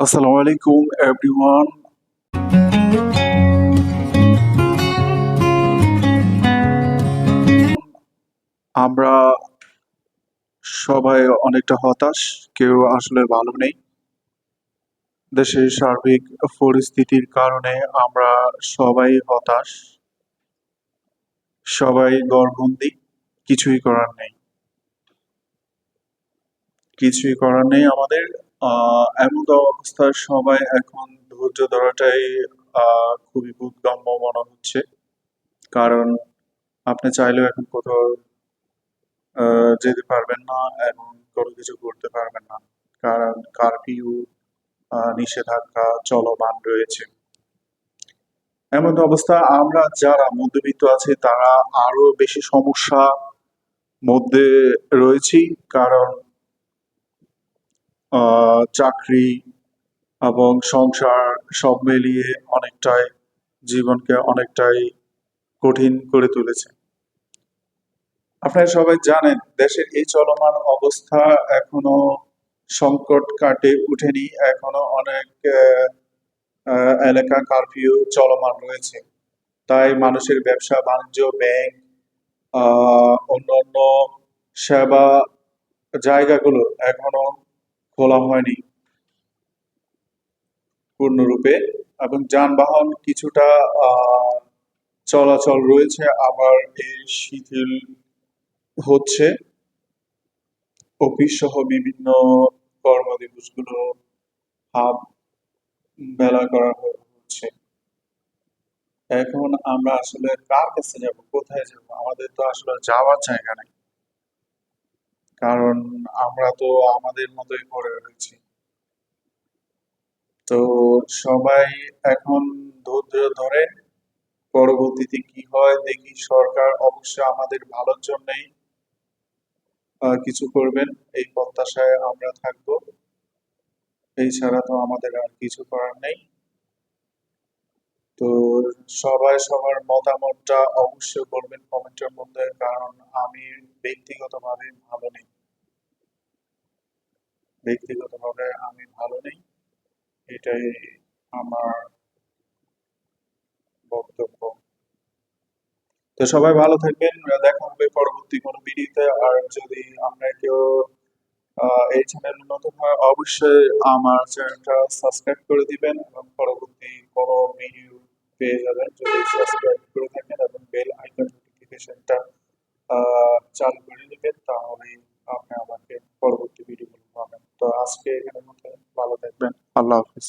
আসসালামু আলাইকুম আমরা সবাই অনেকটা হতাশ, কেউ আসলে ভালো নেই। দেশের সার্বিক পরিস্থিতির কারণে আমরা সবাই হতাশ, সবাই গড়বন্দি কিছুই করার নেই। কিছুই করার নেই আমাদের। এমন অবস্থায় সবাই এখন ধৈর্য ধরাটাই খুবই বোধগম্য মনে হচ্ছে। কারণ আপনি চাইলেও এখন কোথাও যেতে পারবেন না এবং কোনো কিছু করতে পারবেন না। কারণ কারফিউ নিষেধাজ্ঞা চলমান রয়েছে। এমন অবস্থা, আমরা যারা মধ্যবিত্ত আছি, তারা আরও বেশি সমস্যা মধ্যে রয়েছি। কারণ চাকরি এবং সংসার সব মিলিয়ে অনেকটাই জীবনকে অনেকটাই কঠিন করে তুলেছে। আপনারা সবাই জানেন, দেশের এই চলমান অবস্থা এখনও সংকট কাটে উঠেনি এখনও অনেক এলাকা কারফিউ চলমান রয়েছে। তাই মানুষের ব্যবসা, বাণিজ্য, ব্যাংক অন্যান্য সেবা জায়গাগুলো এখনও খোলা হয়নি। পূর্ণরূপে এবং যানবাহন কিছুটা চলাচল রয়েছে, আবার এই শিথিল হচ্ছে। অফিস সহ বিভিন্ন কর্ম কর্মদিবসগুলো হাফ বেলা করা হচ্ছে। এখন আমরা আসলে কার কাছে যাব, কোথায় যাব? আমাদের তো আসলে যাওয়ার জায়গা নেই। কারণ আমরা তো আমাদের মতোই করে রয়েছি। তো সবাই এখন ধৈর্য ধরে পরবর্তীতে কি হয় দেখি সরকার অবশ্যই আমাদের ভালোর জন্যই কিছু করবেন, এই প্রত্যাশায় আমরা থাকব। এই ছাড়া তো আমাদের আর কিছু করার নেই। তো সবাই সবার মতামতটা অবশ্যই বলবেন কমেন্টের মধ্যে, কারণ আমি ব্যক্তিগতভাবে ভালো নেই। ব্যক্তিগতভাবে আমি ভালো নেই। এটাই আমার বক্তব্য। তো সবাই ভালো থাকবেন, দেখা হবে পরবর্তী কোনো ভিডিওতে। আর যদি আমরা কেউ এই চ্যানেল নতুন হয়, অবশ্যই আমার চ্যানেলটা সাবস্ক্রাইব করে দিবেন এবং পরবর্তী কোনো ভিডিও পেয়ে যাবেন। যদি সাবস্ক্রাইব করে থাকেন এবং বেল আইকন নোটিফিকেশনটা চালু করে নেবেন তাহলে আপনি আমাকে পরবর্তী ভিডিওগুলো পাবেন তো আজকে এখানে ভালো থাকবেন। আল্লাহ হাফিজ।